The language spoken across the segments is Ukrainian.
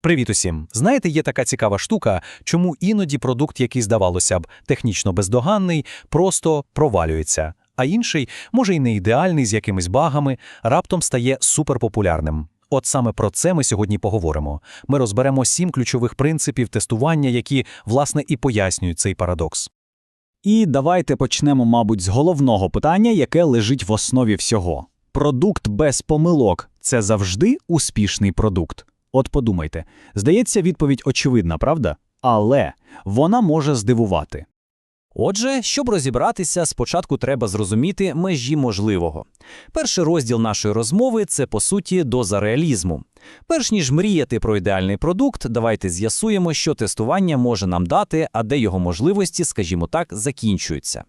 Привіт усім! Знаєте, є така цікава штука, чому іноді продукт, який, здавалося б, технічно бездоганний, просто провалюється, а інший, може й не ідеальний з якимись багами, раптом стає суперпопулярним. От саме про це ми сьогодні поговоримо. Ми розберемо сім ключових принципів тестування, які, власне, і пояснюють цей парадокс. І давайте почнемо, мабуть, з головного питання, яке лежить в основі всього. Продукт без помилок це завжди успішний продукт. От подумайте, здається, відповідь очевидна, правда? Але вона може здивувати. Отже, щоб розібратися, спочатку треба зрозуміти межі можливого. Перший розділ нашої розмови це по суті доза реалізму. Перш ніж мріяти про ідеальний продукт, давайте з'ясуємо, що тестування може нам дати, а де його можливості, скажімо так, закінчуються.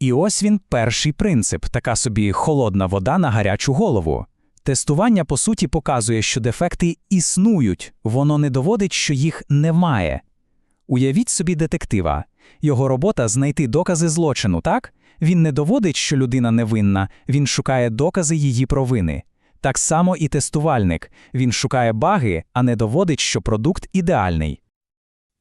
І ось він перший принцип, така собі холодна вода на гарячу голову. Тестування, по суті, показує, що дефекти існують, воно не доводить, що їх немає. Уявіть собі детектива. Його робота знайти докази злочину, так? Він не доводить, що людина невинна, він шукає докази її провини. Так само і тестувальник. Він шукає баги, а не доводить, що продукт ідеальний.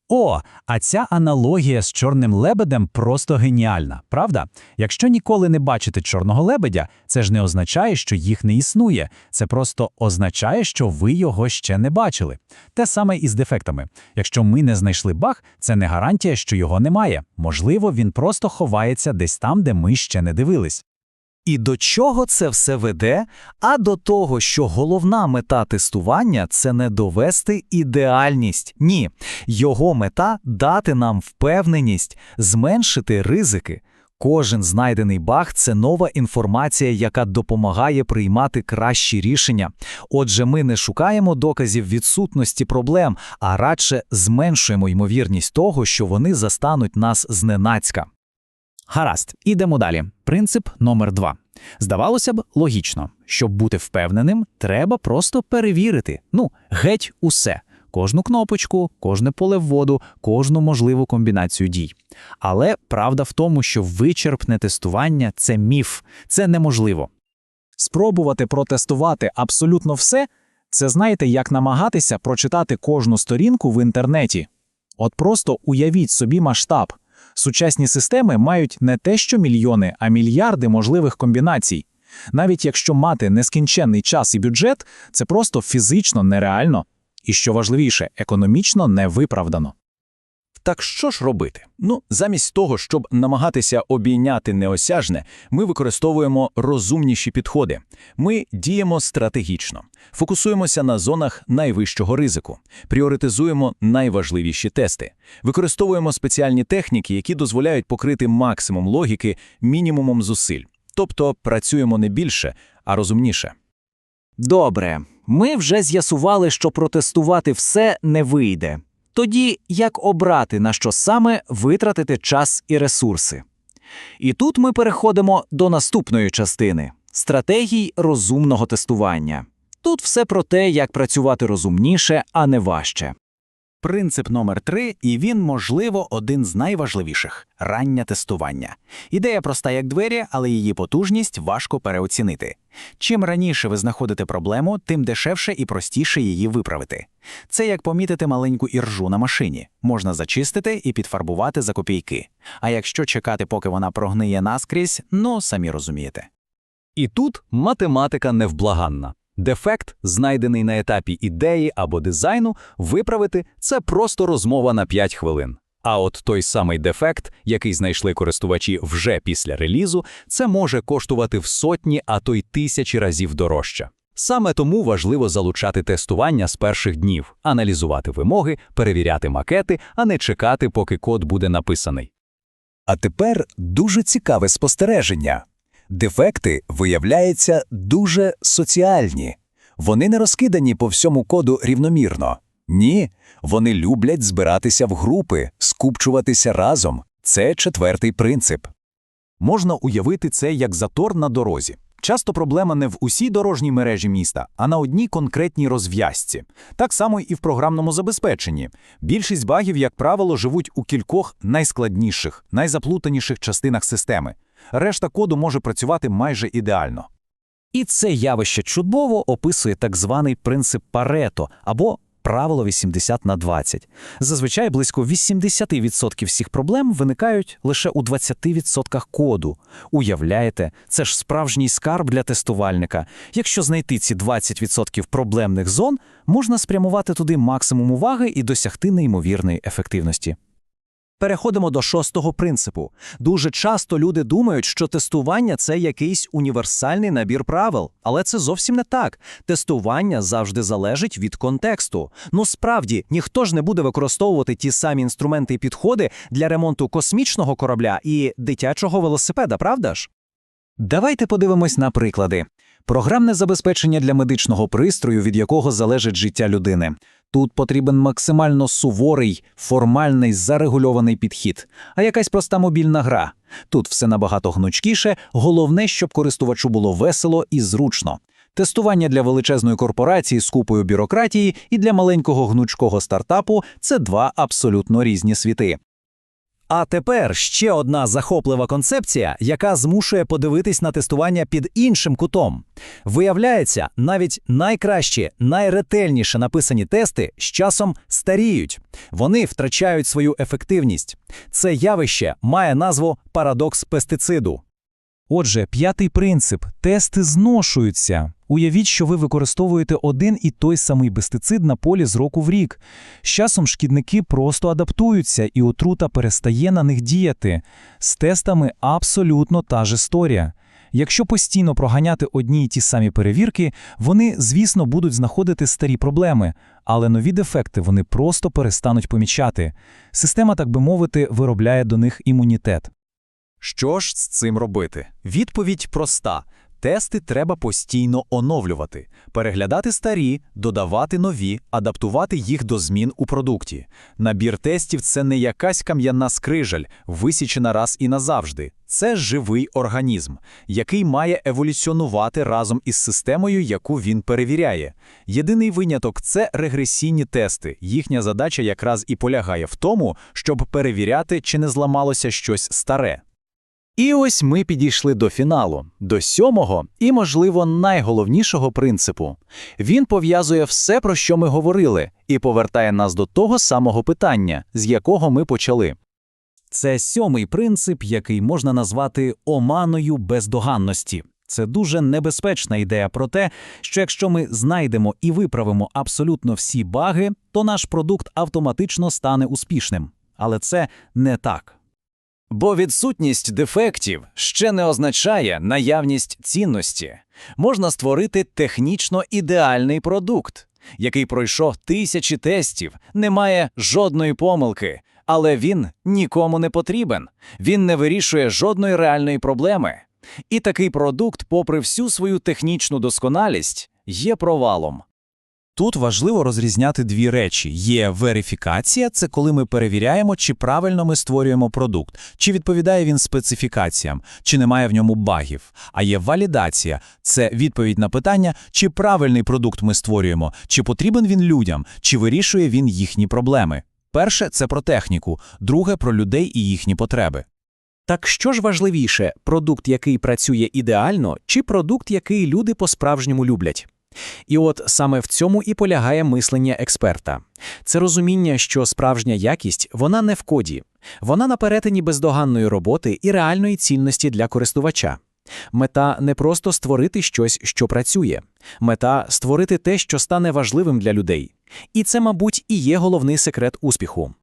О, а ця аналогія з чорним лебедем просто геніальна, правда? Якщо ніколи не бачите чорного лебедя, це ж не означає, що їх не існує. Це просто означає, що ви його ще не бачили. Те саме і з дефектами. Якщо ми не знайшли баг, це не гарантія, що його немає. Можливо, він просто ховається десь там, де ми ще не дивились. І до чого це все веде? А до того, що головна мета тестування це не довести ідеальність. Ні, його мета дати нам впевненість, зменшити ризики. Кожен знайдений баг це нова інформація, яка допомагає приймати кращі рішення. Отже, ми не шукаємо доказів відсутності проблем, а радше зменшуємо ймовірність того, що вони застануть нас зненацька. Гаразд, ідемо далі. Принцип номер два. Здавалося б, логічно. Щоб бути впевненим, треба просто перевірити. Ну, геть усе. Кожну кнопочку, кожне поле вводу, кожну можливу комбінацію дій. Але правда в тому, що вичерпне тестування це міф, це неможливо. Спробувати протестувати абсолютно все це знаєте, як намагатися прочитати кожну сторінку в інтернеті. От просто уявіть собі масштаб. Сучасні системи мають не те, що мільйони, а мільярди можливих комбінацій. Навіть якщо мати нескінченний час і бюджет, це просто фізично нереально. І що важливіше, економічно невиправдано. Так що ж робити? Ну, замість того, щоб намагатися обійняти неосяжне, ми використовуємо розумніші підходи. Ми діємо стратегічно, фокусуємося на зонах найвищого ризику, пріоритизуємо найважливіші тести, використовуємо спеціальні техніки, які дозволяють покрити максимум логіки мінімумом зусиль. Тобто працюємо не більше, а розумніше. Добре, ми вже з'ясували, що протестувати все не вийде. Тоді як обрати, на що саме витратити час і ресурси? І тут ми переходимо до наступної частини стратегій розумного тестування. Тут все про те, як працювати розумніше, а не важче. Принцип номер три, і він, можливо, один з найважливіших раннє тестування. Ідея проста як двері, але її потужність важко переоцінити. Чим раніше ви знаходите проблему, тим дешевше і простіше її виправити. Це як помітити маленьку іржу на машині. Можна зачистити і підфарбувати за копійки. А якщо чекати, поки вона прогниє наскрізь, ну самі розумієте. І тут математика невблаганна. Дефект, знайдений на етапі ідеї або дизайну, виправити це просто розмова на 5 хвилин. А от той самий дефект, який знайшли користувачі вже після релізу, це може коштувати в сотні, а то й тисячі разів дорожче. Саме тому важливо залучати тестування з перших днів, аналізувати вимоги, перевіряти макети, а не чекати, поки код буде написаний. А тепер дуже цікаве спостереження. Дефекти, виявляється, дуже соціальні. Вони не розкидані по всьому коду рівномірно. Ні, вони люблять збиратися в групи, скупчуватися разом. Це четвертий принцип. Можна уявити це як затор на дорозі. Часто проблема не в усій дорожній мережі міста, а на одній конкретній розв'язці. Так само і в програмному забезпеченні. Більшість багів, як правило, живуть у кількох найскладніших, найзаплутаніших частинах системи. Решта коду може працювати майже ідеально. І це явище чудово описує так званий принцип Парето або правило 80 на 20. Зазвичай близько 80% всіх проблем виникають лише у 20% коду. Уявляєте, це ж справжній скарб для тестувальника. Якщо знайти ці 20% проблемних зон, можна спрямувати туди максимум уваги і досягти неймовірної ефективності. Переходимо до шостого принципу. Дуже часто люди думають, що тестування це якийсь універсальний набір правил, але це зовсім не так. Тестування завжди залежить від контексту. Ну справді, ніхто ж не буде використовувати ті самі інструменти і підходи для ремонту космічного корабля і дитячого велосипеда, правда ж? Давайте подивимось на приклади. Програмне забезпечення для медичного пристрою, від якого залежить життя людини. Тут потрібен максимально суворий, формальний, зарегульований підхід, а якась проста мобільна гра. Тут все набагато гнучкіше, головне, щоб користувачу було весело і зручно. Тестування для величезної корпорації з купою бюрократії і для маленького гнучкого стартапу це два абсолютно різні світи. А тепер ще одна захоплива концепція, яка змушує подивитись на тестування під іншим кутом. Виявляється, навіть найкращі, найретельніше написані тести з часом старіють. Вони втрачають свою ефективність. Це явище має назву парадокс пестициду. Отже, п'ятий принцип тести зношуються. Уявіть, що ви використовуєте один і той самий пестицид на полі з року в рік. З часом шкідники просто адаптуються, і отрута перестає на них діяти. З тестами абсолютно та ж історія. Якщо постійно проганяти одні й ті самі перевірки, вони, звісно, будуть знаходити старі проблеми, але нові дефекти вони просто перестануть помічати. Система, так би мовити, виробляє до них імунітет. Що ж з цим робити? Відповідь проста. Тести треба постійно оновлювати, переглядати старі, додавати нові, адаптувати їх до змін у продукті. Набір тестів це не якась кам'яна скрижаль, висічена раз і назавжди. Це живий організм, який має еволюціонувати разом із системою, яку він перевіряє. Єдиний виняток це регресійні тести. Їхня задача якраз і полягає в тому, щоб перевіряти, чи не зламалося щось старе. І ось ми підійшли до фіналу, до сьомого і, можливо, найголовнішого принципу. Він пов'язує все, про що ми говорили, і повертає нас до того самого питання, з якого ми почали. Це сьомий принцип, який можна назвати оманою бездоганності. Це дуже небезпечна ідея про те, що якщо ми знайдемо і виправимо абсолютно всі баги, то наш продукт автоматично стане успішним. Але це не так. Бо відсутність дефектів ще не означає наявність цінності. Можна створити технічно ідеальний продукт, який пройшов тисячі тестів, не має жодної помилки, але він нікому не потрібен, він не вирішує жодної реальної проблеми. І такий продукт, попри всю свою технічну досконалість, є провалом. Тут важливо розрізняти дві речі: є верифікація це коли ми перевіряємо, чи правильно ми створюємо продукт, чи відповідає він специфікаціям, чи немає в ньому багів. А є валідація це відповідь на питання, чи правильний продукт ми створюємо, чи потрібен він людям, чи вирішує він їхні проблеми. Перше це про техніку, друге про людей і їхні потреби. Так що ж важливіше, продукт, який працює ідеально, чи продукт, який люди по-справжньому люблять? І от саме в цьому і полягає мислення експерта. Це розуміння, що справжня якість вона не в коді, вона на перетині бездоганної роботи і реальної цінності для користувача. Мета не просто створити щось, що працює, мета створити те, що стане важливим для людей. І це, мабуть, і є головний секрет успіху.